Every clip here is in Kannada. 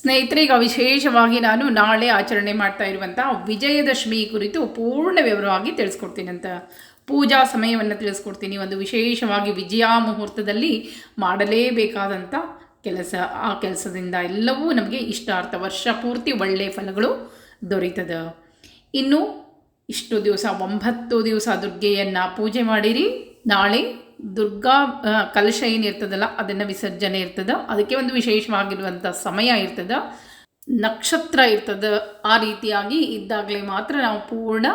ಸ್ನೇಹಿತರೆ ಈಗ ವಿಶೇಷವಾಗಿ ನಾನು ನಾಳೆ ಆಚರಣೆ ಮಾಡ್ತಾ ಇರುವಂಥ ವಿಜಯದಶಮಿ ಕುರಿತು ಪೂರ್ಣ ವಿವರವಾಗಿ ತಿಳಿಸ್ಕೊಡ್ತೀನಿ ಅಂತ. ಪೂಜಾ ಸಮಯವನ್ನು ತಿಳಿಸ್ಕೊಡ್ತೀನಿ. ಒಂದು ವಿಶೇಷವಾಗಿ ವಿಜಯ ಮುಹೂರ್ತದಲ್ಲಿ ಮಾಡಲೇಬೇಕಾದಂಥ ಕೆಲಸ. ಆ ಕೆಲಸದಿಂದ ಎಲ್ಲವೂ ನಮಗೆ ಇಷ್ಟಾರ್ಥ. ವರ್ಷ ಪೂರ್ತಿ ಒಳ್ಳೆಯ ಫಲಗಳು ದೊರೀತದ. ಇನ್ನು ಇಷ್ಟು ದಿವಸ, ಒಂಬತ್ತು ದಿವಸ ದುರ್ಗೆಯನ್ನು ಪೂಜೆ ಮಾಡಿರಿ. ನಾಳೆ ದುರ್ಗಾ ಕಲಶ ಏನಿರ್ತದಲ್ಲ, ಅದನ್ನು ವಿಸರ್ಜನೆ ಇರ್ತದ. ಅದಕ್ಕೆ ಒಂದು ವಿಶೇಷವಾಗಿರುವಂಥ ಸಮಯ ಇರ್ತದ. ನಕ್ಷತ್ರ ಇರ್ತದ. ಆ ರೀತಿಯಾಗಿ ಇದ್ದಾಗಲೇ ಮಾತ್ರ ನಾವು ಪೂರ್ಣ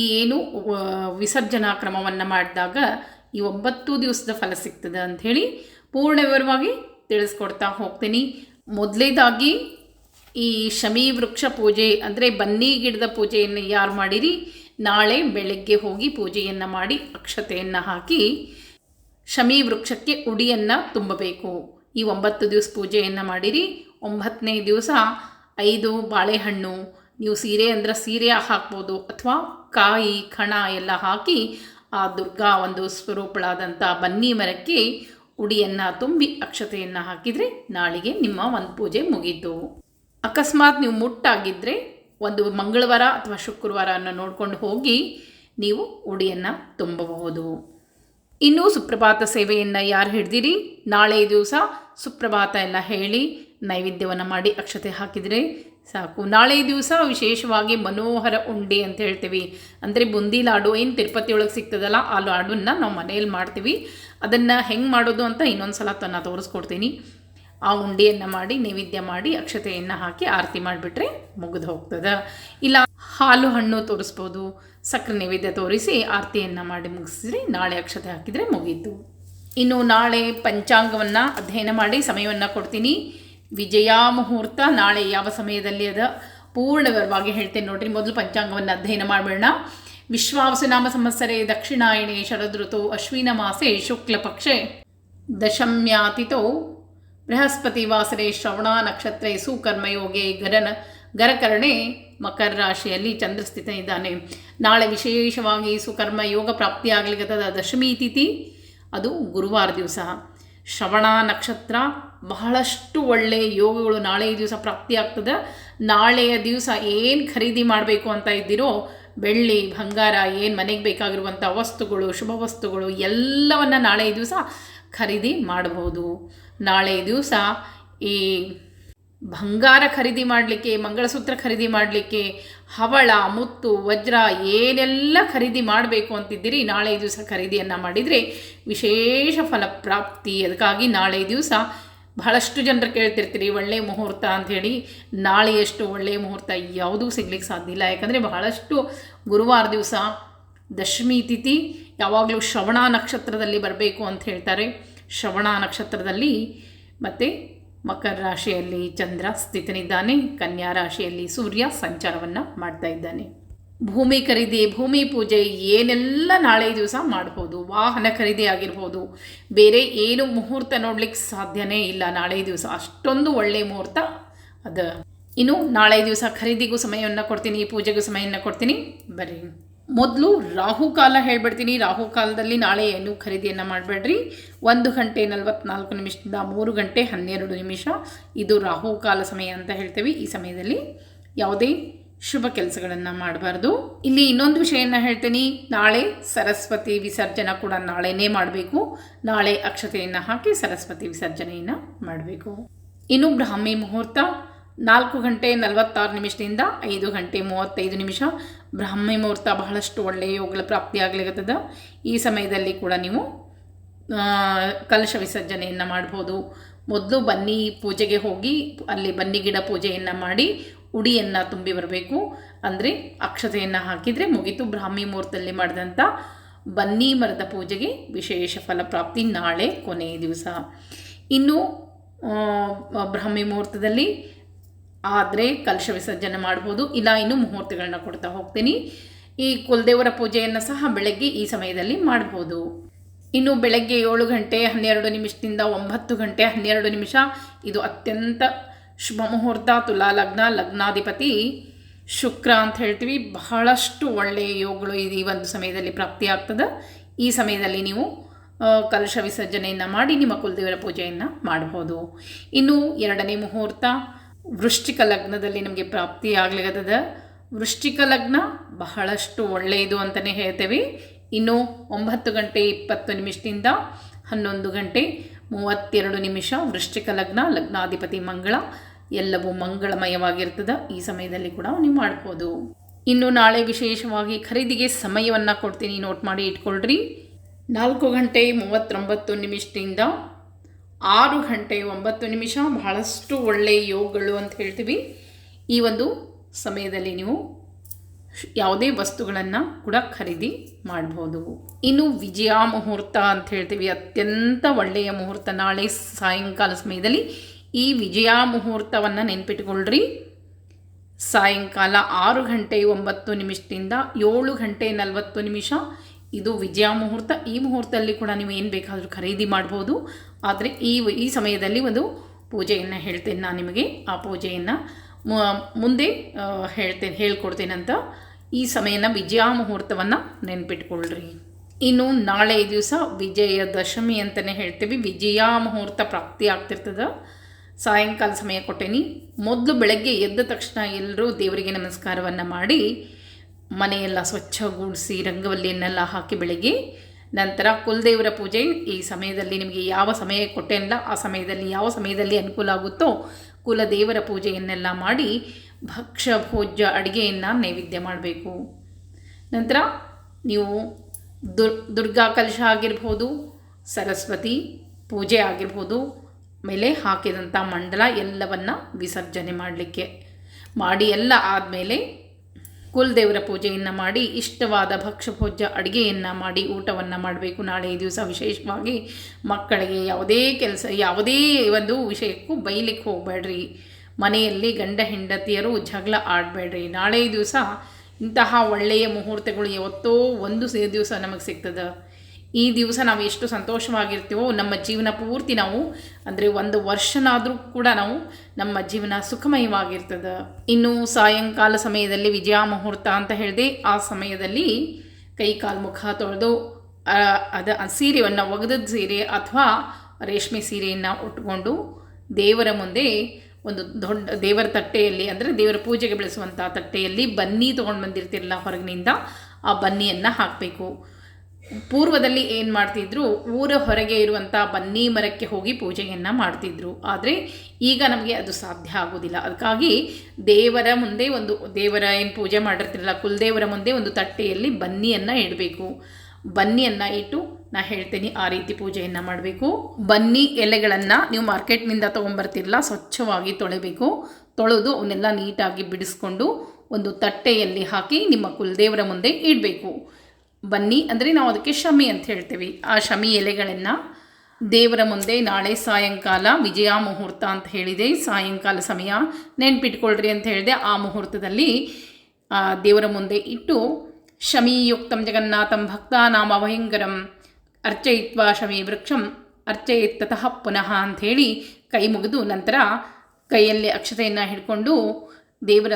ಈ ಏನು ವಿಸರ್ಜನಾ ಕ್ರಮವನ್ನು ಮಾಡಿದಾಗ ಈ ಒಂಬತ್ತು ದಿವಸದ ಫಲ ಸಿಗ್ತದೆ ಅಂಥೇಳಿ ಪೂರ್ಣ ವಿವರವಾಗಿ ತಿಳಿಸ್ಕೊಡ್ತಾ ಹೋಗ್ತೀನಿ. ಮೊದಲೇದಾಗಿ ಈ ಶಮಿ ವೃಕ್ಷ ಪೂಜೆ, ಅಂದರೆ ಬನ್ನಿ ಗಿಡದ ಪೂಜೆಯನ್ನು ಯಾರು ಮಾಡಿರಿ, ನಾಳೆ ಬೆಳಗ್ಗೆ ಹೋಗಿ ಪೂಜೆಯನ್ನು ಮಾಡಿ ಅಕ್ಷತೆಯನ್ನು ಹಾಕಿ ಶಮಿ ವೃಕ್ಷಕ್ಕೆ ಉಡಿಯನ್ನು ತುಂಬಬೇಕು. ಈ ಒಂಬತ್ತು ದಿವಸ ಪೂಜೆಯನ್ನು ಮಾಡಿರಿ. ಒಂಬತ್ತನೇ ದಿವಸ ಐದು ಬಾಳೆಹಣ್ಣು. ನೀವು ಸೀರೆ ಅಂದರೆ ಸೀರೆ ಹಾಕ್ಬೋದು ಅಥವಾ ಕಾಯಿ, ಕಣ ಎಲ್ಲ ಹಾಕಿ ಆ ದುರ್ಗಾ ಒಂದು ಸ್ವರೂಪಳಾದಂಥ ಬನ್ನಿ ಮರಕ್ಕೆ ಉಡಿಯನ್ನು ತುಂಬಿ ಅಕ್ಷತೆಯನ್ನು ಹಾಕಿದರೆ ನಾಳೆಗೆ ನಿಮ್ಮ ಒಂದು ಪೂಜೆ ಮುಗೀತು. ಅಕಸ್ಮಾತ್ ನೀವು ಮುಟ್ಟಾಗಿದ್ದರೆ ಒಂದು ಮಂಗಳವಾರ ಅಥವಾ ಶುಕ್ರವಾರವನ್ನು ನೋಡ್ಕೊಂಡು ಹೋಗಿ ನೀವು ಉಡಿಯನ್ನು ತುಂಬಬಹುದು. ಇನ್ನು ಸುಪ್ರಭಾತ ಸೇವೆಯನ್ನು ಯಾರು ಹಿಡ್ದಿರಿ? ನಾಳೆ ದಿವಸ ಸುಪ್ರಭಾತ ಎಲ್ಲ ಹೇಳಿ ನೈವೇದ್ಯವನ್ನು ಮಾಡಿ ಅಕ್ಷತೆ ಹಾಕಿದರೆ ಸಾಕು. ನಾಳೆ ದಿವಸ ವಿಶೇಷವಾಗಿ ಮನೋಹರ ಉಂಡೆ ಅಂತ ಹೇಳ್ತೀವಿ. ಅಂದರೆ ಬುಂದಿ ಲಾಡು, ಏನು ತಿರುಪತಿ ಒಳಗೆ ಸಿಗ್ತದಲ್ಲ ಆ ಲಾಡನ್ನ ನಾವು ಮನೆಯಲ್ಲಿ ಮಾಡ್ತೀವಿ. ಅದನ್ನು ಹೆಂಗೆ ಮಾಡೋದು ಅಂತ ಇನ್ನೊಂದು ಸಲ ತನ್ನ ತೋರಿಸ್ಕೊಡ್ತೀನಿ. ಆ ಉಂಡೆಯನ್ನು ಮಾಡಿ, ನೈವೇದ್ಯ ಮಾಡಿ, ಅಕ್ಷತೆಯನ್ನು ಹಾಕಿ ಆರತಿ ಮಾಡಿಬಿಟ್ರೆ ಮುಗಿದು ಹೋಗ್ತದೆ. ಇಲ್ಲ ಹಾಲು ಹಣ್ಣು ತೋರಿಸ್ಬೋದು. ಸಕ್ಕರೆ ನೈವೇದ್ಯ ತೋರಿಸಿ ಆರತಿಯನ್ನು ಮಾಡಿ ಮುಗಿಸಿದ್ರೆ ನಾಳೆ ಅಕ್ಷತೆ ಹಾಕಿದರೆ ಮುಗೀತು. ಇನ್ನು ನಾಳೆ ಪಂಚಾಂಗವನ್ನು ಅಧ್ಯಯನ ಮಾಡಿ ಸಮಯವನ್ನು ಕೊಡ್ತೀನಿ. ವಿಜಯ ಮುಹೂರ್ತ ನಾಳೆ ಯಾವ ಸಮಯದಲ್ಲಿ ಅದ? ಪೂರ್ಣ ವಿವರವಾಗಿ ಹೇಳ್ತೇನೆ ನೋಡ್ರಿ. ಮೊದಲು ಪಂಚಾಂಗವನ್ನು ಅಧ್ಯಯನ ಮಾಡಬೇಡ ವಿಶ್ವಾವಸುನಾಮ ಸಂವತ್ಸರೆ, ದಕ್ಷಿಣಾಯಣೆ, ಶರದೃತು ಅಶ್ವಿನ ಮಾಸೆ ಶುಕ್ಲ ಪಕ್ಷೆ ದಶಮ್ಯಾತಿತೋ, ಬೃಹಸ್ಪತಿ ವಾಸರೆ, ಶ್ರವಣ ನಕ್ಷತ್ರೆ, ಸುಕರ್ಮಯೋಗೆ, ಗರನ ಗರಕರಣೆ. ಮಕರ ರಾಶಿಯಲ್ಲಿ ಚಂದ್ರಸ್ಥಿತ ಇದ್ದಾನೆ. ನಾಳೆ ವಿಶೇಷವಾಗಿ ಸುಕರ್ಮ ಯೋಗ ಪ್ರಾಪ್ತಿಯಾಗಲಿಕ್ಕದ ದಶಮಿ ತಿಥಿ, ಅದು ಗುರುವಾರ ದಿವಸ. ಶ್ರವಣ ನಕ್ಷತ್ರ ಬಹಳಷ್ಟು ಒಳ್ಳೆಯ ಯೋಗಗಳು ನಾಳೆ ದಿವಸ ಪ್ರಾಪ್ತಿಯಾಗ್ತದೆ. ನಾಳೆಯ ದಿವಸ ಏನು ಖರೀದಿ ಮಾಡಬೇಕು ಅಂತ ಇದ್ದೀರೋ, ಬೆಳ್ಳಿ, ಬಂಗಾರ, ಏನು ಮನೆಗೆ ಬೇಕಾಗಿರುವಂಥ ವಸ್ತುಗಳು, ಶುಭ ವಸ್ತುಗಳು, ಎಲ್ಲವನ್ನು ನಾಳೆ ದಿವಸ ಖರೀದಿ ಮಾಡಬಹುದು. ನಾಳೆ ದಿವಸ ಈ ಬಂಗಾರ ಖರೀದಿ ಮಾಡಲಿಕ್ಕೆ, ಮಂಗಳಸೂತ್ರ ಖರೀದಿ ಮಾಡಲಿಕ್ಕೆ, ಹವಳ, ಮುತ್ತು, ವಜ್ರ ಏನೆಲ್ಲ ಖರೀದಿ ಮಾಡಬೇಕು ಅಂತಿದ್ದೀರಿ, ನಾಳೆ ದಿವಸ ಖರೀದಿಯನ್ನು ಮಾಡಿದರೆ ವಿಶೇಷ ಫಲಪ್ರಾಪ್ತಿ ಅದಕ್ಕಾಗಿ ನಾಳೆ ದಿವಸ ಬಹಳಷ್ಟು ಜನರು ಕೇಳ್ತಿರ್ತೀರಿ ಒಳ್ಳೆಯ ಮುಹೂರ್ತ ಅಂಥೇಳಿ ನಾಳೆಯಷ್ಟು ಒಳ್ಳೆಯ ಮುಹೂರ್ತ? ಯಾವುದೂ ಸಿಗ್ಲಿಕ್ಕೆ ಸಾಧ್ಯ ಇಲ್ಲ. ಯಾಕಂದರೆ ಬಹಳಷ್ಟು ಗುರುವಾರ ದಿವಸ ದಶಮಿ ತಿಥಿ, ಯಾವಾಗಲೂ ಶ್ರವಣ ನಕ್ಷತ್ರದಲ್ಲಿ ಬರಬೇಕು ಅಂತ ಹೇಳ್ತಾರೆ. ಶ್ರವಣ ನಕ್ಷತ್ರದಲ್ಲಿ ಮತ್ತು ಮಕರ ರಾಶಿಯಲ್ಲಿ ಚಂದ್ರ ಸ್ಥಿತನಿದ್ದಾನೆ, ಕನ್ಯಾ ರಾಶಿಯಲ್ಲಿ ಸೂರ್ಯ ಸಂಚಾರವನ್ನು ಮಾಡ್ತಾ ಇದ್ದಾನೆ. ಭೂಮಿ ಖರೀದಿ, ಭೂಮಿ ಪೂಜೆ ಏನೆಲ್ಲ ನಾಳೆ ದಿವಸ ಮಾಡ್ಬೋದು, ವಾಹನ ಖರೀದಿ ಆಗಿರ್ಬೋದು, ಬೇರೆ ಏನು ಮುಹೂರ್ತ ನೋಡ್ಲಿಕ್ಕೆ ಸಾಧ್ಯನೇ ಇಲ್ಲ. ನಾಳೆ ದಿವಸ ಅಷ್ಟೊಂದು ಒಳ್ಳೆಯ ಮುಹೂರ್ತ ಅದು. ಇನ್ನು ನಾಳೆ ದಿವಸ ಖರೀದಿಗೂ ಸಮಯವನ್ನು ಕೊಡ್ತೀನಿ, ಪೂಜೆಗೂ ಸಮಯವನ್ನು ಕೊಡ್ತೀನಿ. ಬರ್ರಿ ಮೊದಲು ರಾಹುಕಾಲ ಹೇಳ್ಬಿಡ್ತೀನಿ. ರಾಹುಕಾಲದಲ್ಲಿ ನಾಳೆ ಏನು ಖರೀದಿಯನ್ನು ಮಾಡಬೇಡ್ರಿ. ಒಂದು ಗಂಟೆ ನಲವತ್ನಾಲ್ಕು ನಿಮಿಷದಿಂದ ಮೂರು ಗಂಟೆ ಹನ್ನೆರಡು ನಿಮಿಷ ಇದು ರಾಹುಕಾಲ ಸಮಯ ಅಂತ ಹೇಳ್ತೇವೆ. ಈ ಸಮಯದಲ್ಲಿ ಯಾವುದೇ ಶುಭ ಕೆಲಸಗಳನ್ನು ಮಾಡಬಾರ್ದು. ಇಲ್ಲಿ ಇನ್ನೊಂದು ವಿಷಯನ ಹೇಳ್ತೀನಿ. ನಾಳೆ ಸರಸ್ವತಿ ವಿಸರ್ಜನೆ ಕೂಡ ನಾಳೆನೇ ಮಾಡಬೇಕು. ನಾಳೆ ಅಕ್ಷತೆಯನ್ನು ಹಾಕಿ ಸರಸ್ವತಿ ವಿಸರ್ಜನೆಯನ್ನು ಮಾಡಬೇಕು. ಇನ್ನು ಬ್ರಾಹ್ಮಿ ಮುಹೂರ್ತ ನಾಲ್ಕು ಗಂಟೆ ನಲವತ್ತಾರು ನಿಮಿಷದಿಂದ ಐದು ಗಂಟೆ ಮೂವತ್ತೈದು ನಿಮಿಷ ಬ್ರಾಹ್ಮಿ ಮುಹೂರ್ತ ಬಹಳಷ್ಟು ಒಳ್ಳೆಯ ಯೋಗಗಳ ಪ್ರಾಪ್ತಿಯಾಗಲಿಕ್ಕತ್ತದ ಈ ಸಮಯದಲ್ಲಿ ಕೂಡ ನೀವು ಕಲಶ ವಿಸರ್ಜನೆಯನ್ನು ಮಾಡ್ಬೋದು. ಮೊದಲು ಬನ್ನಿ ಪೂಜೆಗೆ ಹೋಗಿ, ಅಲ್ಲಿ ಬನ್ನಿ ಗಿಡ ಪೂಜೆಯನ್ನು ಮಾಡಿ ಉಡಿಯನ್ನು ತುಂಬಿ ಬರಬೇಕು. ಅಂದರೆ ಅಕ್ಷತೆಯನ್ನು ಹಾಕಿದರೆ ಮುಗಿತು. ಬ್ರಾಹ್ಮಿ ಮುಹೂರ್ತದಲ್ಲಿ ಮಾಡಿದಂಥ ಬನ್ನಿ ಮರದ ಪೂಜೆಗೆ ವಿಶೇಷ ಫಲಪ್ರಾಪ್ತಿ ನಾಳೆ ಕೊನೆಯ ದಿವಸ. ಇನ್ನು ಬ್ರಾಹ್ಮಿ ಮುಹೂರ್ತದಲ್ಲಿ ಆದರೆ ಕಲಶ ವಿಸರ್ಜನೆ ಮಾಡ್ಬೋದು. ಇಲ್ಲ, ಇನ್ನು ಮುಹೂರ್ತಗಳನ್ನ ಕೊಡ್ತಾ ಹೋಗ್ತೀನಿ. ಈ ಕುಲದೇವರ ಪೂಜೆಯನ್ನು ಸಹ ಬೆಳಗ್ಗೆ ಈ ಸಮಯದಲ್ಲಿ ಮಾಡ್ಬೋದು. ಇನ್ನು ಬೆಳಗ್ಗೆ ಏಳು ಗಂಟೆ ಹನ್ನೆರಡು ನಿಮಿಷದಿಂದ ಒಂಬತ್ತು ಗಂಟೆ ಹನ್ನೆರಡು ನಿಮಿಷ. ಇದು ಅತ್ಯಂತ ಶುಭ ಮುಹೂರ್ತ. ತುಲಾ ಲಗ್ನ, ಲಗ್ನಾಧಿಪತಿ ಶುಕ್ರ ಅಂತ ಹೇಳ್ತೀವಿ. ಬಹಳಷ್ಟು ಒಳ್ಳೆಯ ಯೋಗಗಳು ಇದು ಈ ಒಂದು ಸಮಯದಲ್ಲಿ ಪ್ರಾಪ್ತಿಯಾಗ್ತದೆ ಈ ಸಮಯದಲ್ಲಿ ನೀವು ಕಲಶ ವಿಸರ್ಜನೆಯನ್ನು ಮಾಡಿ ನಿಮ್ಮ ಕುಲದೇವರ ಪೂಜೆಯನ್ನು ಮಾಡಬಹುದು ಇನ್ನು ಎರಡನೇ ಮುಹೂರ್ತ. ವೃಶ್ಚಿಕ ಲಗ್ನದಲ್ಲಿ ನಮಗೆ ಪ್ರಾಪ್ತಿ ಆಗ್ಲಿಕ್ಕದ ವೃಶ್ಚಿಕ ಲಗ್ನ ಬಹಳಷ್ಟು ಒಳ್ಳೆಯದು ಅಂತಲೇ ಹೇಳ್ತೇವೆ. ಇನ್ನು ಒಂಬತ್ತು ಗಂಟೆ ಇಪ್ಪತ್ತು ನಿಮಿಷದಿಂದ ಹನ್ನೊಂದು ಗಂಟೆ ಮೂವತ್ತೆರಡು ನಿಮಿಷ ವೃಶ್ಚಿಕ ಲಗ್ನ, ಲಗ್ನಾಧಿಪತಿ ಮಂಗಳ, ಎಲ್ಲವೂ ಮಂಗಳಮಯವಾಗಿರ್ತದೆ. ಈ ಸಮಯದಲ್ಲಿ ಕೂಡ ನೀವು ಮಾಡ್ಬೋದು. ಇನ್ನು ನಾಳೆ ವಿಶೇಷವಾಗಿ ಖರೀದಿಗೆ ಸಮಯವನ್ನು ಕೊಡ್ತೀನಿ. ನೋಟ್ ಮಾಡಿ ಇಟ್ಕೊಳ್ರಿ. ನಾಲ್ಕು ಗಂಟೆ ಮೂವತ್ತೊಂಬತ್ತು ನಿಮಿಷದಿಂದ ಆರು ಗಂಟೆ ಒಂಬತ್ತು ನಿಮಿಷ ಬಹಳಷ್ಟು ಒಳ್ಳೆಯ ಯೋಗಗಳು ಅಂತ ಹೇಳ್ತೀವಿ. ಈ ಒಂದು ಸಮಯದಲ್ಲಿ ನೀವು ಯಾವುದೇ ವಸ್ತುಗಳನ್ನು ಕೂಡ ಖರೀದಿ ಮಾಡ್ಬೋದು. ಇನ್ನು ವಿಜಯ ಮುಹೂರ್ತ ಅಂತ ಹೇಳ್ತೀವಿ. ಅತ್ಯಂತ ಒಳ್ಳೆಯ ಮುಹೂರ್ತ ನಾಳೆ ಸಾಯಂಕಾಲ ಸಮಯದಲ್ಲಿ ಈ ವಿಜಯ ಮುಹೂರ್ತವನ್ನು ನೆನ್ಪಿಟ್ಕೊಳ್ರಿ. ಸಾಯಂಕಾಲ ಆರು ಗಂಟೆ ಒಂಬತ್ತು ನಿಮಿಷದಿಂದ ಏಳು ಗಂಟೆ ನಲವತ್ತು ನಿಮಿಷ ಇದು ವಿಜಯ ಮುಹೂರ್ತ. ಈ ಮುಹೂರ್ತದಲ್ಲಿ ಕೂಡ ನೀವು ಏನು ಬೇಕಾದರೂ ಖರೀದಿ ಮಾಡ್ಬೋದು. ಆದರೆ ಈ ಈ ಸಮಯದಲ್ಲಿ ಒಂದು ಪೂಜೆಯನ್ನು ಹೇಳ್ತೇನೆ ನಾನು ನಿಮಗೆ. ಆ ಪೂಜೆಯನ್ನು ಮುಂದೆ ಹೇಳ್ತೇನೆ ಹೇಳ್ತೇನೆ ಹೇಳ್ಕೊಡ್ತೇನಂತ ಈ ಸಮಯನ ವಿಜಯ ಮುಹೂರ್ತವನ್ನು ನೆನ್ಪಿಟ್ಕೊಳ್ರಿ. ಇನ್ನು ನಾಳೆ ದಿವಸ ವಿಜಯದಶಮಿ ಅಂತಲೇ ಹೇಳ್ತೀವಿ. ವಿಜಯ ಮುಹೂರ್ತ ಪ್ರಾಪ್ತಿ ಆಗ್ತಿರ್ತದೆ. ಸಾಯಂಕಾಲ ಸಮಯ ಕೊಟ್ಟೇನಿ. ಮೊದಲು ಬೆಳಗ್ಗೆ ಎದ್ದ ತಕ್ಷಣ ಎಲ್ಲರೂ ದೇವರಿಗೆ ನಮಸ್ಕಾರವನ್ನು ಮಾಡಿ ಮನೆಯೆಲ್ಲ ಸ್ವಚ್ಛಗೂಡಿಸಿ ರಂಗವಲ್ಲಿಯನ್ನೆಲ್ಲ ಹಾಕಿ ಬೆಳಗ್ಗೆ ನಂತರ ಕುಲದೇವರ ಪೂಜೆ. ಈ ಸಮಯದಲ್ಲಿ ನಿಮಗೆ ಯಾವ ಸಮಯ ಕೊಟ್ಟೇನಲ್ಲ ಆ ಸಮಯದಲ್ಲಿ ಯಾವ ಸಮಯದಲ್ಲಿ ಅನುಕೂಲ ಆಗುತ್ತೋ ಕುಲದೇವರ ಪೂಜೆಯನ್ನೆಲ್ಲ ಮಾಡಿ ಭಕ್ಷ್ಯ ಭೋಜ್ಯ ಅಡುಗೆಯನ್ನು ನೈವೇದ್ಯ ಮಾಡಬೇಕು. ನಂತರ ನೀವು ದುರ್, ದುರ್ಗಾ ಕಲಶ ಆಗಿರ್ಬೋದು, ಸರಸ್ವತಿ ಪೂಜೆ ಆಗಿರ್ಬೋದು, ಮೇಲೆ ಹಾಕಿದಂಥ ಮಂಡಲ ಎಲ್ಲವನ್ನು ವಿಸರ್ಜನೆ ಮಾಡಲಿಕ್ಕೆ. ಮಾಡಿ ಎಲ್ಲ ಆದಮೇಲೆ ಕುಲದೇವರ ಪೂಜೆಯನ್ನು ಮಾಡಿ, ಇಷ್ಟವಾದ ಭಕ್ಷ್ಯಭೋಜ್ಯ ಅಡುಗೆಯನ್ನು ಮಾಡಿ, ಊಟವನ್ನು ಮಾಡಬೇಕು. ನಾಳೆ ದಿವಸ ವಿಶೇಷವಾಗಿ ಮಕ್ಕಳಿಗೆ ಯಾವುದೇ ಕೆಲಸ, ಯಾವುದೇ ಒಂದು ವಿಷಯಕ್ಕೂ ಬೈಲಿಕ್ಕೆ ಹೋಗಬೇಡ್ರಿ. ಮನೆಯಲ್ಲಿ ಗಂಡ ಹೆಂಡತಿಯರು ಜಗಳ ಆಡಬೇಡ್ರಿ. ನಾಳೆ ದಿವಸ ಇಂತಹ ಒಳ್ಳೆಯ ಮುಹೂರ್ತಗಳು ಯಾವತ್ತೋ ಒಂದು ದಿವಸ ನಮಗೆ ಸಿಗ್ತದೆ. ಈ ದಿವಸ ನಾವು ಎಷ್ಟು ಸಂತೋಷವಾಗಿರ್ತೀವೋ, ನಮ್ಮ ಜೀವನ ಪೂರ್ತಿ ನಾವು, ಅಂದರೆ ಒಂದು ವರ್ಷನಾದರೂ ಕೂಡ ನಾವು ನಮ್ಮ ಜೀವನ ಸುಖಮಯವಾಗಿರ್ತದೆ. ಇನ್ನು ಸಾಯಂಕಾಲ ಸಮಯದಲ್ಲಿ ವಿಜಯ ಮುಹೂರ್ತ ಅಂತ ಹೇಳಿದೆ, ಆ ಸಮಯದಲ್ಲಿ ಕೈ ಕಾಲು ಮುಖ ತೊಳೆದು ಅದು ಸೀರೆಯನ್ನು ಒಗೆದದ ಸೀರೆ ಅಥವಾ ರೇಷ್ಮೆ ಸೀರೆಯನ್ನು ಉಟ್ಕೊಂಡು ದೇವರ ಮುಂದೆ ಒಂದು ದೊಡ್ಡ, ದೇವರ ತಟ್ಟೆಯಲ್ಲಿ, ಅಂದರೆ ದೇವರ ಪೂಜೆಗೆ ಬೆಳೆಸುವಂಥ ತಟ್ಟೆಯಲ್ಲಿ ಬನ್ನಿ ತೊಗೊಂಡು ಬಂದಿರ್ತಿರಲ್ಲ ಹೊರಗಿನಿಂದ, ಆ ಬನ್ನಿಯನ್ನು ಹಾಕಬೇಕು. ಪೂರ್ವದಲ್ಲಿ ಏನು ಮಾಡ್ತಿದ್ರು, ಊರ ಹೊರಗೆ ಇರುವಂಥ ಬನ್ನಿ ಮರಕ್ಕೆ ಹೋಗಿ ಪೂಜೆಯನ್ನು ಮಾಡ್ತಿದ್ರು. ಆದರೆ ಈಗ ನಮಗೆ ಅದು ಸಾಧ್ಯ ಆಗೋದಿಲ್ಲ. ಅದಕ್ಕಾಗಿ ದೇವರ ಮುಂದೆ ಒಂದು, ದೇವರ ಏನು ಪೂಜೆ ಮಾಡಿರ್ತಿರಲ್ಲ, ಕುಲದೇವರ ಮುಂದೆ ಒಂದು ತಟ್ಟೆಯಲ್ಲಿ ಬನ್ನಿಯನ್ನು ಇಡಬೇಕು. ಬನ್ನಿಯನ್ನು ಇಟ್ಟು ನಾ ಹೇಳ್ತೀನಿ ಆ ರೀತಿ ಪೂಜೆಯನ್ನು ಮಾಡಬೇಕು. ಬನ್ನಿ ಎಲೆಗಳನ್ನು ನೀವು ಮಾರ್ಕೆಟ್ನಿಂದ ತೊಗೊಂಬರ್ತಿರಲ್ಲ, ಸ್ವಚ್ಛವಾಗಿ ತೊಳೆಬೇಕು. ತೊಳೆದು ಅವನ್ನೆಲ್ಲ ನೀಟಾಗಿ ಬಿಡಿಸ್ಕೊಂಡು ಒಂದು ತಟ್ಟೆಯಲ್ಲಿ ಹಾಕಿ ನಿಮ್ಮ ಕುಲದೇವರ ಮುಂದೆ ಇಡಬೇಕು. ಬನ್ನಿ ಅಂದರೆ ನಾವು ಅದಕ್ಕೆ ಶಮಿ ಅಂತ ಹೇಳ್ತೀವಿ. ಆ ಶಮಿ ಎಲೆಗಳನ್ನು ದೇವರ ಮುಂದೆ ನಾಳೆ ಸಾಯಂಕಾಲ ವಿಜಯ ಮುಹೂರ್ತ ಅಂತ ಹೇಳಿದೆ. ಸಾಯಂಕಾಲ ಸಮಯ ನೆನ್ಪಿಟ್ಕೊಳ್ರಿ ಅಂತ ಹೇಳಿದೆ. ಆ ಮುಹೂರ್ತದಲ್ಲಿ ದೇವರ ಮುಂದೆ ಇಟ್ಟು ಶಮೀಯುಕ್ತಂ ಜಗನ್ನಾಥಂ ಭಕ್ತಾನಾಮ ಭಯಂಕರಂ ಅರ್ಚಯಿತ್ವ ಶಮಿ ವೃಕ್ಷಂ ಅರ್ಚಯಿತ್ತತಃ ಪುನಃ ಅಂಥೇಳಿ ಕೈ ಮುಗಿದು ನಂತರ ಕೈಯಲ್ಲಿ ಅಕ್ಷತೆಯನ್ನು ಹಿಡ್ಕೊಂಡು ದೇವರ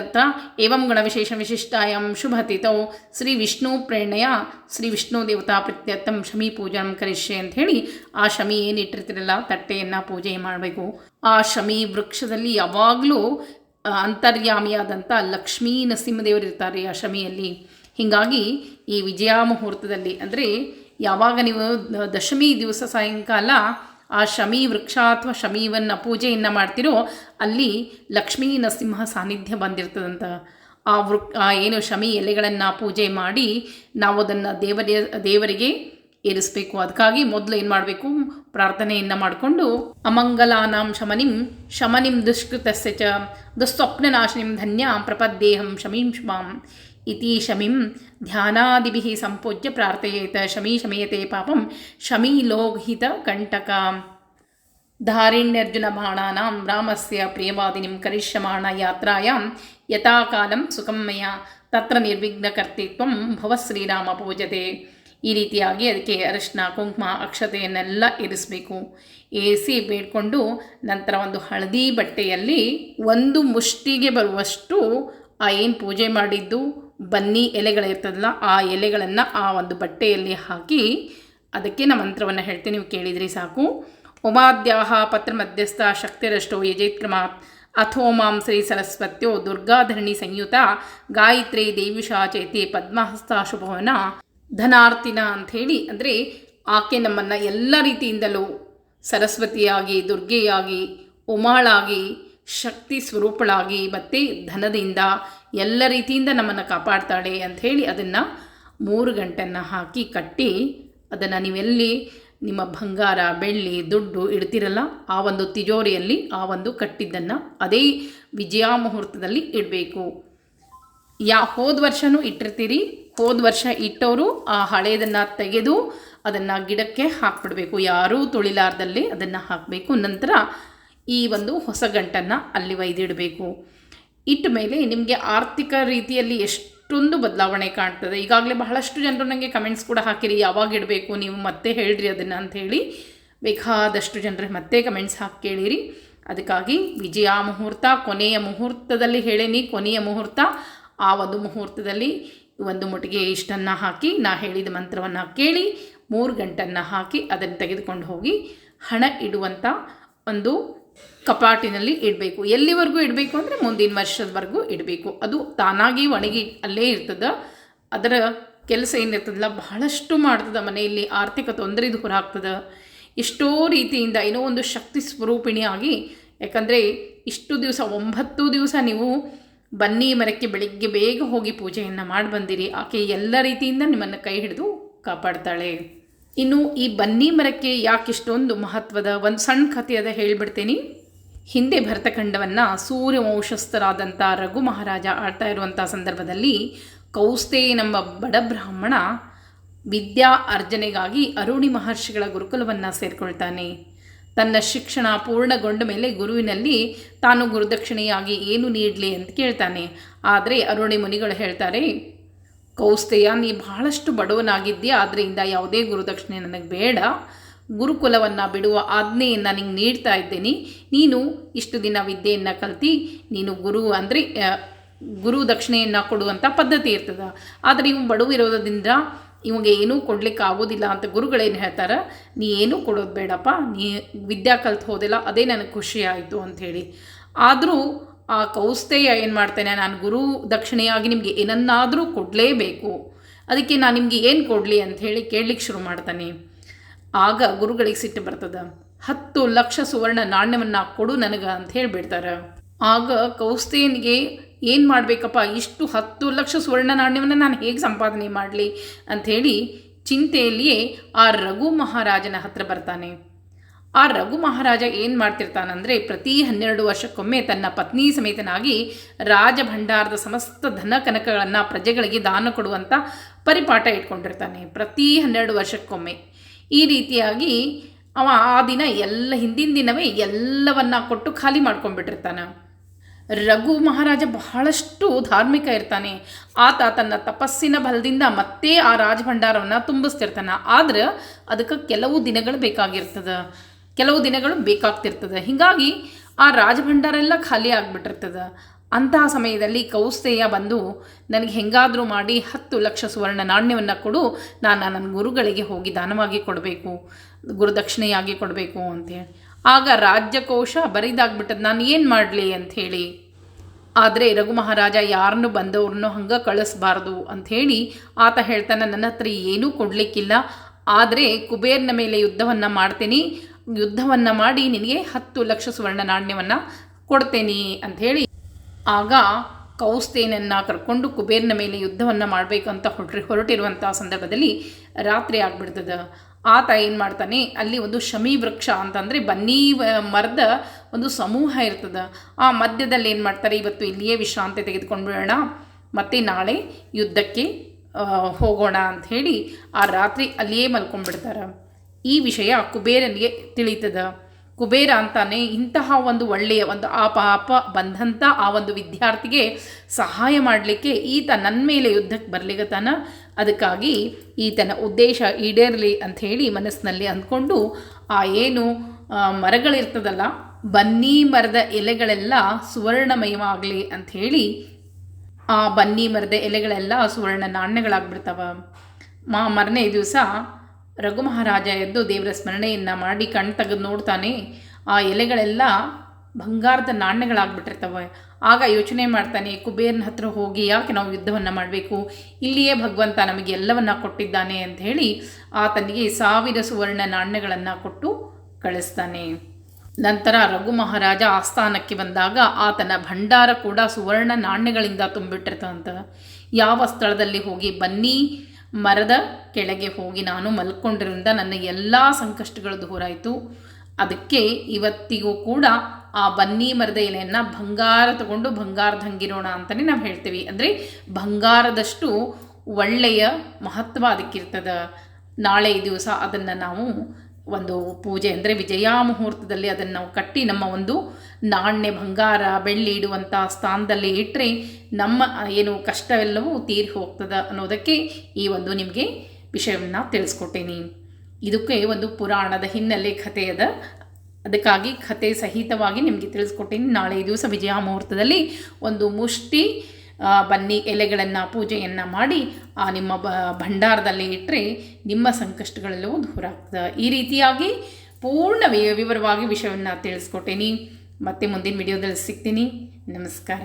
ಏವಂ ಗುಣವಿಶೇಷ ವಿಶಿಷ್ಟಾಯಂ ಶುಭತಿತೋ. ಶ್ರೀ ವಿಷ್ಣು ಪ್ರೇರಣೆಯ ಶ್ರೀ ವಿಷ್ಣು ದೇವತಾ ಪ್ರತ್ಯರ್ಥಂ ಶಮಿ ಪೂಜಾ ಕರಿಷ್ಯೆ ಅಂತ ಹೇಳಿ ಆ ಶಮಿ ಏನು ಇಟ್ಟಿರ್ತಿರಲ್ಲ ತಟ್ಟೆಯನ್ನು ಪೂಜೆ ಮಾಡಬೇಕು. ಆ ಶಮಿ ವೃಕ್ಷದಲ್ಲಿ ಯಾವಾಗಲೂ ಅಂತರ್ಯಾಮಿಯಾದಂಥ ಲಕ್ಷ್ಮೀ ನರಸಿಂಹದೇವರು ಇರ್ತಾರೆ ಆ ಶಮಿಯಲ್ಲಿ. ಹೀಗಾಗಿ ಈ ವಿಜಯ ಮುಹೂರ್ತದಲ್ಲಿ ಅಂದರೆ ಯಾವಾಗ ನೀವು ದಶಮಿ ದಿವಸ ಸಾಯಂಕಾಲ ಆ ಶಮಿ ವೃಕ್ಷ ಅಥವಾ ಶಮೀವನ್ನು ಪೂಜೆಯನ್ನು ಮಾಡ್ತಿರೋ, ಅಲ್ಲಿ ಲಕ್ಷ್ಮೀ ನರಸಿಂಹ ಸಾನ್ನಿಧ್ಯ ಬಂದಿರ್ತದಂತ. ಆ ವೃಕ್, ಆ ಏನು ಶಮಿ ಎಲೆಗಳನ್ನು ಪೂಜೆ ಮಾಡಿ ನಾವು ಅದನ್ನು ದೇವರ, ದೇವರಿಗೆ ಏರಿಸಬೇಕು. ಅದಕ್ಕಾಗಿ ಮೊದಲು ಏನು ಮಾಡಬೇಕು? ಪ್ರಾರ್ಥನೆಯನ್ನು ಮಾಡಿಕೊಂಡು, ಅಮಂಗಲಾನಾಂ ಶಮನಿಂ ಶಮನಿಂ ದುಷ್ಕೃತಸ್ಯ ಚ, ದುಸ್ವಪ್ನನಾಶಿನಿಂ ಧನ್ಯ ಪ್ರಪದ್ದೇಹಂ ಶಮೀಂ ಶುಭಾಂ. ಇತಿ ಶಮಿಂ ಧ್ಯಾನಾದಿಭಿ ಸಂಪೂಜ್ಯ ಪ್ರಾರ್ಥಯೇತ ಶಮಿ ಶಮಯತೆ ಪಾಪಂ ಶಮೀ ಲೋಹಿತ ಕಂಟಕ ಧಾರಿಣ್ಯರ್ಜುನ ಬಾಣಾನಾಂ ರಾಮಸ್ಯ ಪ್ರಿಯವಾದಿನಿಂ ಕರಿಷ್ಯಮಾಣ ಯಾತ್ರಾಯಾಂ ಯಥಾಕಾಲಂ ಸುಖಮಯ ತತ್ರ ನಿರ್ವಿಘ್ನಕರ್ತಿತ್ವಂ ಭವ ಶ್ರೀರಾಮ ಪೂಜತೆ ಈ ರೀತಿಯಾಗಿ ಅದಕ್ಕೆ ಅರಿಶಿನ, ಕುಂಕುಮ ಅಕ್ಷತೆಯನ್ನೆಲ್ಲ ಇರಿಸಬೇಕು। ಏಸಿ ಬೇಡ್ಕೊಂಡು ನಂತರ ಒಂದು ಹಳದಿ ಬಟ್ಟೆಯಲ್ಲಿ ಒಂದು ಮುಷ್ಟಿಗೆ ಬರುವಷ್ಟು ಆ ಏನು ಪೂಜೆ ಮಾಡಿದ್ದು? ಬನ್ನಿ ಎಲೆಗಳಿರ್ತದಲ್ಲ ಆ ಎಲೆಗಳನ್ನು ಆ ಒಂದು ಬಟ್ಟೆಯಲ್ಲಿ ಹಾಕಿ ಅದಕ್ಕೆ ನಾ ಮಂತ್ರವನ್ನು ಹೇಳ್ತೀನಿ ನೀವು ಕೇಳಿದ್ರಿ ಸಾಕು. ಉಮಾದ್ಯಾಹ ಪತ್ರ ಮಧ್ಯಸ್ಥ ಶಕ್ತಿರಷ್ಟೋ ಯಜೇತ್ಕ್ರಮಾತ್ ಅಥೋ ಮಾಂ ಶ್ರೀ ಸರಸ್ವತ್ಯೋ ದುರ್ಗಾಧರಣಿ ಸಂಯುತ. ಗಾಯತ್ರಿ ದೇವಿಷಾ ಚೈತಿ ಪದ್ಮಹಸ್ತ ಶುಭವನ. ಧನಾರ್ತಿನ ಅಂಥೇಳಿ, ಅಂದರೆ ಆಕೆ ನಮ್ಮನ್ನು ಎಲ್ಲ ರೀತಿಯಿಂದಲೂ ಸರಸ್ವತಿಯಾಗಿ, ದುರ್ಗೆಯಾಗಿ, ಉಮಾಳಾಗಿ, ಶಕ್ತಿ ಸ್ವರೂಪಳಾಗಿ ಮತ್ತು ಧನದಿಂದ ಎಲ್ಲ ರೀತಿಯಿಂದ ನಮ್ಮನ್ನು ಕಾಪಾಡ್ತಾಳೆ ಅಂಥೇಳಿ ಅದನ್ನು ಮೂರು ಗಂಟನ್ನು ಹಾಕಿ ಕಟ್ಟಿ ಅದನ್ನು ನೀವೆಲ್ಲಿ ನಿಮ್ಮ ಬಂಗಾರ, ಬೆಳ್ಳಿ, ದುಡ್ಡು ಇಡ್ತಿರಲ್ಲ ಆ ಒಂದು ತಿಜೋರಿಯಲ್ಲಿ ಆ ಒಂದು ಕಟ್ಟಿದ್ದನ್ನು ಅದೇ ವಿಜಯ ಮುಹೂರ್ತದಲ್ಲಿ ಇಡಬೇಕು. ಯಾ, ಹೋದ ವರ್ಷವೂ ಇಟ್ಟಿರ್ತೀರಿ. ಹೋದ ವರ್ಷ ಇಟ್ಟವರು ಆ ಹಳೆಯದನ್ನು ತೆಗೆದು ಅದನ್ನು ಗಿಡಕ್ಕೆ ಹಾಕ್ಬಿಡಬೇಕು. ಯಾರೂ ತುಳಿಲಾರ್ದಲ್ಲಿ ಅದನ್ನು ಹಾಕಬೇಕು. ನಂತರ ಈ ಒಂದು ಹೊಸ ಗಂಟನ್ನು ಅಲ್ಲಿ ಒಯ್ದಿಡಬೇಕು. ಇಟ್ಟ ಮೇಲೆ ನಿಮಗೆ ಆರ್ಥಿಕ ರೀತಿಯಲ್ಲಿ ಎಷ್ಟೊಂದು ಬದಲಾವಣೆ ಕಾಣ್ತದೆ. ಈಗಾಗಲೇ ಬಹಳಷ್ಟು ಜನರು ನನಗೆ ಕಮೆಂಟ್ಸ್ ಕೂಡ ಹಾಕಿರಿ. ಯಾವಾಗ ಇಡಬೇಕು, ನೀವು ಮತ್ತೆ ಹೇಳ್ರಿ ಅದನ್ನು ಅಂಥೇಳಿ ಬೇಕಾದಷ್ಟು ಜನರು ಮತ್ತೆ ಕಮೆಂಟ್ಸ್ ಹಾಕಿ ಕೇಳಿರಿ. ಅದಕ್ಕಾಗಿ ವಿಜಯ ಮುಹೂರ್ತ, ಕೊನೆಯ ಮುಹೂರ್ತದಲ್ಲಿ ಹೇಳೇನಿ. ಕೊನೆಯ ಮುಹೂರ್ತ, ಆ ಒಂದು ಮುಹೂರ್ತದಲ್ಲಿ ಒಂದು ಮುಟ್ಟಿಗೆ ಇಷ್ಟನ್ನು ಹಾಕಿ, ನಾ ಹೇಳಿದ ಮಂತ್ರವನ್ನು ಕೇಳಿ, ಮೂರು ಗಂಟನ್ನು ಹಾಕಿ ಅದನ್ನು ತೆಗೆದುಕೊಂಡು ಹೋಗಿ ಹಣ ಇಡುವಂಥ ಒಂದು ಕಪಾಟಿನಲ್ಲಿ ಇಡಬೇಕು. ಎಲ್ಲಿವರೆಗೂ ಇಡಬೇಕು ಅಂದರೆ ಮುಂದಿನ ವರ್ಷದವರೆಗೂ ಇಡಬೇಕು. ಅದು ತಾನಾಗಿ ಒಣಗಿ ಅಲ್ಲೇ ಇರ್ತದೆ. ಅದರ ಕೆಲಸ ಏನಿರ್ತದಲ್ಲ, ಬಹಳಷ್ಟು ಮಾಡ್ತದೆ ಮನೆಯಲ್ಲಿ. ಆರ್ಥಿಕ ತೊಂದರೆ ದೂರ ಆಗ್ತದೆ ಎಷ್ಟೋ ರೀತಿಯಿಂದ ಏನೋ ಒಂದು ಶಕ್ತಿ ಸ್ವರೂಪಿಣಿಯಾಗಿ, ಯಾಕಂದರೆ ಇಷ್ಟು ದಿವಸ, ಒಂಬತ್ತು ದಿವಸ ನೀವು ಬನ್ನಿ ಮರಕ್ಕೆ ಬೆಳಿಗ್ಗೆ ಬೇಗ ಹೋಗಿ ಪೂಜೆಯನ್ನು ಮಾಡಿ ಬಂದಿರಿ ಆಕೆ ಎಲ್ಲ ರೀತಿಯಿಂದ ನಿಮ್ಮನ್ನು ಕೈ ಹಿಡಿದು ಕಾಪಾಡ್ತಾಳೆ. ಇನ್ನು ಈ ಬನ್ನಿ ಮರಕ್ಕೆ ಯಾಕೆ ಇಷ್ಟೊಂದು ಮಹತ್ವದ ಒಂದು ಸಣ್ಣ ಕಥೆ ಅದ ಹೇಳಿಬಿಡ್ತೀನಿ. ಹಿಂದೆ ಭರತಖಂಡವನ್ನು ಸೂರ್ಯವಂಶಸ್ಥರಾದಂಥ ರಘು ಮಹಾರಾಜ ಆಡ್ತಾ ಇರುವಂಥ ಸಂದರ್ಭದಲ್ಲಿ ಕೌಸ್ತೇನೆಂಬ ಬಡ ಬ್ರಾಹ್ಮಣ ವಿದ್ಯಾ ಅರ್ಜನೆಗಾಗಿ ಅರುಣಿ ಮಹರ್ಷಿಗಳ ಗುರುಕುಲವನ್ನು ಸೇರಿಕೊಳ್ತಾನೆ. ತನ್ನ ಶಿಕ್ಷಣ ಪೂರ್ಣಗೊಂಡ ಮೇಲೆ ಗುರುವಿನಲ್ಲಿ ತಾನು ಗುರುದಕ್ಷಿಣೆಯಾಗಿ ಏನು ನೀಡಲಿ ಅಂತ ಕೇಳ್ತಾನೆ. ಆದರೆ ಅರುಣಿ ಮುನಿಗಳು ಹೇಳ್ತಾರೆ ಕೌಸ್ತೆಯ, ನೀ ಬಹಳಷ್ಟು ಬಡವನಾಗಿದ್ದೀಯ ಆದ್ದರಿಂದ ಯಾವುದೇ ಗುರುದಕ್ಷಿಣೆ ನನಗೆ ಬೇಡ. ಗುರುಕುಲವನ್ನು ಬಿಡುವ ಆಜ್ಞೆಯನ್ನು ನಿಂಗೆ ನೀಡ್ತಾ ಇದ್ದೀನಿ. ನೀನು ಇಷ್ಟು ದಿನ ವಿದ್ಯೆಯನ್ನು ಕಲ್ತಿ, ನೀನು ಗುರು ಅಂದರೆ ಗುರು ದಕ್ಷಿಣೆಯನ್ನು ಕೊಡುವಂಥ ಪದ್ಧತಿ ಇರ್ತದೆ. ಆದರೆ ಇವು ಬಡವಿರೋದ್ರಿಂದ ಇವಂಗೆ ಏನೂ ಕೊಡ್ಲಿಕ್ಕೆ ಆಗೋದಿಲ್ಲ ಅಂತ ಗುರುಗಳೇನು ಹೇಳ್ತಾರೆ, ನೀ ಏನೂ ಕೊಡೋದು ಬೇಡಪ್ಪ, ನೀ ವಿದ್ಯಾ ಕಲ್ತು ಹೋದಿಲ್ಲ ಅದೇ ನನಗೆ ಖುಷಿ ಆಯಿತು ಅಂಥೇಳಿ ಆದರೂ ಆ ಕೌಸ್ತೆಯ ಏನು ಮಾಡ್ತೇನೆ, ನಾನು ಗುರು ದಕ್ಷಿಣೆಯಾಗಿ ನಿಮಗೆ ಏನನ್ನಾದರೂ ಕೊಡಲೇಬೇಕು. ಅದಕ್ಕೆ ನಾನು ನಿಮಗೆ ಏನು ಕೊಡಲಿ ಅಂತ ಹೇಳಿ ಕೇಳಲಿಕ್ಕೆ ಶುರು ಮಾಡ್ತಾನೆ. ಆಗ ಗುರುಗಳಿಗೆ ಸಿಟ್ಟು ಬರ್ತದೆ. ಹತ್ತು ಲಕ್ಷ ಸುವರ್ಣ ನಾಣ್ಯವನ್ನು ಕೊಡು ನನಗೆ ಅಂತ ಹೇಳಿಬಿಡ್ತಾರೆ. ಆಗ ಕೌಸ್ತೇನಿಗೆ ಏನು ಮಾಡಬೇಕಪ್ಪ, ಇಷ್ಟು ಹತ್ತು ಲಕ್ಷ ಸುವರ್ಣ ನಾಣ್ಯವನ್ನು ನಾನು ಹೇಗೆ ಸಂಪಾದನೆ ಮಾಡಲಿ ಅಂಥೇಳಿ ಚಿಂತೆಯಲ್ಲಿಯೇ ಆ ರಘು ಮಹಾರಾಜನ ಹತ್ರ ಬರ್ತಾನೆ. ಆ ರಘು ಮಹಾರಾಜ ಏನು ಮಾಡ್ತಿರ್ತಾನಂದರೆ ಪ್ರತಿ ಹನ್ನೆರಡು ವರ್ಷಕ್ಕೊಮ್ಮೆ ತನ್ನ ಪತ್ನಿ ಸಮೇತನಾಗಿ ರಾಜಭಂಡಾರದ ಸಮಸ್ತ ಧನ ಕನಕಗಳನ್ನು ಪ್ರಜೆಗಳಿಗೆ ದಾನ ಕೊಡುವಂಥ ಪರಿಪಾಠ ಇಟ್ಕೊಂಡಿರ್ತಾನೆ ಪ್ರತಿ ಹನ್ನೆರಡು ವರ್ಷಕ್ಕೊಮ್ಮೆ. ಈ ರೀತಿಯಾಗಿ ಅವ ಆ ದಿನ ಎಲ್ಲ ಹಿಂದಿನ ದಿನವೇ ಎಲ್ಲವನ್ನ ಕೊಟ್ಟು ಖಾಲಿ ಮಾಡ್ಕೊಂಡ್ಬಿಟ್ಟಿರ್ತಾನೆ. ರಘು ಮಹಾರಾಜ ಬಹಳಷ್ಟು ಧಾರ್ಮಿಕ ಇರ್ತಾನೆ. ಆತ ತನ್ನ ತಪಸ್ಸಿನ ಬಲದಿಂದ ಮತ್ತೆ ಆ ರಾಜಭಂಡಾರವನ್ನು ತುಂಬಿಸ್ತಿರ್ತಾನೆ. ಆದ್ರೆ ಅದಕ್ಕೆ ಕೆಲವು ದಿನಗಳು ಬೇಕಾಗಿರ್ತದೆ. ಕೆಲವು ದಿನಗಳು ಬೇಕಾಗ್ತಿರ್ತದೆ. ಹೀಗಾಗಿ ಆ ರಾಜಭಂಡಾರ ಎಲ್ಲ ಖಾಲಿ ಆಗಿಬಿಟ್ಟಿರ್ತದೆ. ಅಂತಹ ಸಮಯದಲ್ಲಿ ಕೌಸ್ತೆಯ ಬಂದು ನನಗೆ ಹೆಂಗಾದರೂ ಮಾಡಿ ಹತ್ತು ಲಕ್ಷ ಸುವರ್ಣ ನಾಣ್ಯವನ್ನು ಕೊಡು, ನಾನು ನನ್ನ ಗುರುಗಳಿಗೆ ಹೋಗಿ ದಾನವಾಗಿ ಕೊಡಬೇಕು ಗುರುದಕ್ಷಿಣೆಯಾಗಿ ಕೊಡಬೇಕು ಅಂತೇಳಿ. ಆಗ ರಾಜ್ಯಕೋಶ ಬರಿದಾಗ್ಬಿಟ್ಟದ್ದು ನಾನು ಏನು ಮಾಡಲಿ? ಅಂಥೇಳಿ. ಆದರೆ ರಘು ಮಹಾರಾಜ ಯಾರನ್ನು ಬಂದವ್ರನ್ನೂ ಹಂಗೆ ಕಳಿಸ್ಬಾರ್ದು ಅಂಥೇಳಿ ಆತ ಹೇಳ್ತಾನೆ, ನನ್ನ ಹತ್ರ ಏನೂ ಕೊಡಲಿಕ್ಕಿಲ್ಲ. ಆದರೆ ಕುಬೇರ್ನ ಮೇಲೆ ಯುದ್ಧವನ್ನು ಮಾಡ್ತೀನಿ. ಯುದ್ಧವನ್ನು ಮಾಡಿ ನಿನಗೆ ಹತ್ತು ಲಕ್ಷ ಸುವರ್ಣ ನಾಣ್ಯವನ್ನು ಕೊಡ್ತೇನೆ ಅಂಥೇಳಿ ಆಗ ಕೌಸ್ತೇನನ್ನು ಕರ್ಕೊಂಡು ಕುಬೇರನ ಮೇಲೆ ಯುದ್ಧವನ್ನು ಮಾಡಬೇಕು ಅಂತ ಹೊರಟಿ ಹೊರಟಿರುವಂಥ ಸಂದರ್ಭದಲ್ಲಿ ರಾತ್ರಿ ಆಗ್ಬಿಡ್ತದೆ. ಆತ ಏನು ಮಾಡ್ತಾನೆ? ಅಲ್ಲಿ ಒಂದು ಶಮಿ ವೃಕ್ಷ ಅಂತಂದರೆ ಬನ್ನಿ ಮರದ ಒಂದು ಸಮೂಹ ಇರ್ತದೆ. ಆ ಮಧ್ಯದಲ್ಲಿ ಏನು ಮಾಡ್ತಾರೆ? ಇವತ್ತು ಇಲ್ಲಿಯೇ ವಿಶ್ರಾಂತಿ ತೆಗೆದುಕೊಂಡು ಬಿಡೋಣ ಮತ್ತು ನಾಳೆ ಯುದ್ಧಕ್ಕೆ ಹೋಗೋಣ ಅಂತ ಹೇಳಿ ಆ ರಾತ್ರಿ ಅಲ್ಲಿಯೇ ಮಲ್ಕೊಂಡ್ಬಿಡ್ತಾರೆ. ಈ ವಿಷಯ ಕುಬೇರನಿಗೆ ತಿಳಿತದ. ಕುಬೇರ ಅಂತಾನೆ ಇಂತಹ ಒಂದು ಒಳ್ಳೆಯ ಒಂದು ಆ ಪಾಪ ಬಂದಂಥ ಆ ಒಂದು ವಿದ್ಯಾರ್ಥಿಗೆ ಸಹಾಯ ಮಾಡಲಿಕ್ಕೆ ಈತ ನನ್ನ ಮೇಲೆ ಯುದ್ಧಕ್ಕೆ ಬರಲಿಗತಾನ ಅದಕ್ಕಾಗಿ ಈತನ ಉದ್ದೇಶ ಈಡೇರಲಿ ಅಂಥೇಳಿ ಮನಸ್ಸಿನಲ್ಲಿ ಅಂದ್ಕೊಂಡು ಆ ಏನು ಮರಗಳಿರ್ತದಲ್ಲ, ಬನ್ನಿ ಮರದ ಎಲೆಗಳೆಲ್ಲ ಸುವರ್ಣಮಯವಾಗಲಿ ಅಂಥೇಳಿ ಆ ಬನ್ನಿ ಮರದ ಎಲೆಗಳೆಲ್ಲ ಸುವರ್ಣ ನಾಣ್ಯಗಳಾಗ್ಬಿಡ್ತಾವ ಮಾ, ಮರನೇ ದಿವಸ ರಘು ಮಹಾರಾಜ ಎದ್ದು ದೇವರ ಸ್ಮರಣೆಯನ್ನು ಮಾಡಿ ಕಣ್ ತೆಗೆದು ನೋಡ್ತಾನೆ. ಆ ಎಲೆಗಳೆಲ್ಲ ಬಂಗಾರದ ನಾಣ್ಯಗಳಾಗ್ಬಿಟ್ಟಿರ್ತವೆ. ಆಗ ಯೋಚನೆ ಮಾಡ್ತಾನೆ, ಕುಬೇರನ ಹತ್ರ ಹೋಗಿ ಯಾಕೆ ನಾವು ಯುದ್ಧವನ್ನು ಮಾಡಬೇಕು? ಇಲ್ಲಿಯೇ ಭಗವಂತ ನಮಗೆ ಎಲ್ಲವನ್ನ ಕೊಟ್ಟಿದ್ದಾನೆ ಅಂತ ಹೇಳಿ ಆತನಿಗೆ ಸಾವಿರ ಸುವರ್ಣ ನಾಣ್ಯಗಳನ್ನು ಕೊಟ್ಟು ಕಳಿಸ್ತಾನೆ. ನಂತರ ರಘು ಮಹಾರಾಜ ಆಸ್ಥಾನಕ್ಕೆ ಬಂದಾಗ ಆತನ ಭಂಡಾರ ಕೂಡ ಸುವರ್ಣ ನಾಣ್ಯಗಳಿಂದ ತುಂಬಿಟ್ಟಿರ್ತಂತ. ಯಾವ ಸ್ಥಳದಲ್ಲಿ ಹೋಗಿ ಬನ್ನಿ ಮರದ ಕೆಳಗೆ ಹೋಗಿ ನಾನು ಮಲ್ಕೊಂಡಿರೋದ್ರಿಂದ ನನ್ನ ಎಲ್ಲ ಸಂಕಷ್ಟಗಳು ದೂರಾಯಿತು. ಅದಕ್ಕೆ ಇವತ್ತಿಗೂ ಕೂಡ ಆ ಬನ್ನಿ ಮರದ ಎಲೆಯನ್ನು ಬಂಗಾರ ತಗೊಂಡು ಬಂಗಾರದ ಹಂಗಿರೋಣ ಅಂತಲೇ ನಾವು ಹೇಳ್ತೀವಿ. ಅಂದರೆ ಬಂಗಾರದಷ್ಟು ಒಳ್ಳೆಯ ಮಹತ್ವ ಅದಕ್ಕಿರ್ತದೆ. ನಾಳೆ ದಿವಸ ಅದನ್ನು ನಾವು ಒಂದು ಪೂಜೆ ಅಂದರೆ ವಿಜಯಾ ಮುಹೂರ್ತದಲ್ಲಿ ಅದನ್ನು ನಾವು ಕಟ್ಟಿ ನಮ್ಮ ಒಂದು ನಾಣ್ಯ, ಬಂಗಾರ, ಬೆಳ್ಳಿ ಇಡುವಂಥ ಸ್ಥಾನದಲ್ಲಿ ಇಟ್ಟರೆ ನಮ್ಮ ಏನು ಕಷ್ಟವೆಲ್ಲವೂ ತೀರಿ ಹೋಗ್ತದೆ ಅನ್ನೋದಕ್ಕೆ ಈ ಒಂದು ನಿಮಗೆ ವಿಷಯವನ್ನು ತಿಳಿಸ್ಕೊಟ್ಟೇನಿ. ಇದಕ್ಕೆ ಒಂದು ಪುರಾಣದ ಹಿನ್ನೆಲೆ ಕಥೆ ಅದ. ಅದಕ್ಕಾಗಿ ಕಥೆ ಸಹಿತವಾಗಿ ನಿಮಗೆ ತಿಳಿಸ್ಕೊಟ್ಟೀನಿ. ನಾಳೆ ದಿವಸ ವಿಜಯ ಮುಹೂರ್ತದಲ್ಲಿ ಒಂದು ಮುಷ್ಟಿ ಬನ್ನಿ ಎಲೆಗಳನ್ನು, ಪೂಜೆಯನ್ನು ಮಾಡಿ, ಆ, ನಿಮ್ಮ ಬ, ಭಂಡಾರದಲ್ಲಿ ಇಟ್ಟರೆ ನಿಮ್ಮ ಸಂಕಷ್ಟಗಳೆಲ್ಲವೂ ದೂರ ಆಗ್ತದೆ. ಈ ರೀತಿಯಾಗಿ ಪೂರ್ಣ ವಿವರವಾಗಿ ವಿಷಯವನ್ನು ತಿಳಿಸ್ಕೊಟ್ಟೇನಿ. ಮತ್ತೆ ಮುಂದಿನ ವಿಡಿಯೋದಲ್ಲಿ ಸಿಗ್ತೀನಿ. ನಮಸ್ಕಾರ.